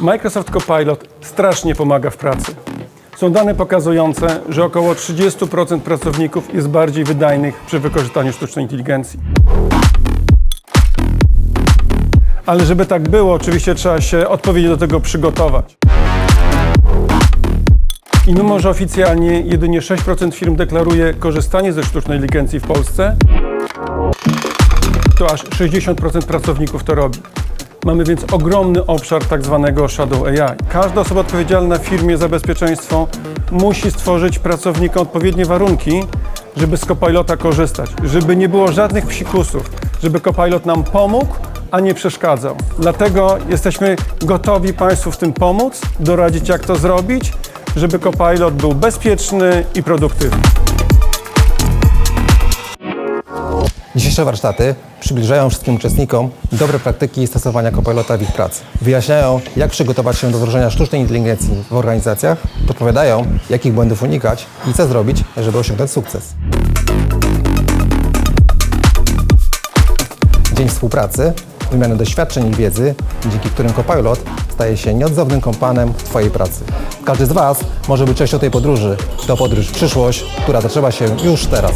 Microsoft Copilot strasznie pomaga w pracy. Są dane pokazujące, że około 30% pracowników jest bardziej wydajnych przy wykorzystaniu sztucznej inteligencji. Ale żeby tak było, oczywiście trzeba się odpowiednio do tego przygotować. I mimo, że oficjalnie jedynie 6% firm deklaruje korzystanie ze sztucznej inteligencji w Polsce, to aż 60% pracowników to robi. Mamy więc ogromny obszar tak zwanego shadow AI. Każda osoba odpowiedzialna w firmie za bezpieczeństwo musi stworzyć pracownikom odpowiednie warunki, żeby z Copilota korzystać, żeby nie było żadnych psikusów, żeby Copilot nam pomógł, a nie przeszkadzał. Dlatego jesteśmy gotowi Państwu w tym pomóc, doradzić jak to zrobić, żeby Copilot był bezpieczny i produktywny. Dzisiejsze warsztaty przybliżają wszystkim uczestnikom dobre praktyki stosowania Copilota w ich pracy. Wyjaśniają, jak przygotować się do wdrożenia sztucznej inteligencji w organizacjach, podpowiadają, jakich błędów unikać i co zrobić, żeby osiągnąć sukces. Dzień współpracy, wymiany doświadczeń i wiedzy, dzięki którym Copilot staje się nieodzownym kompanem Twojej pracy. Każdy z Was może być częścią tej podróży. To podróż w przyszłość, która zaczęła się już teraz.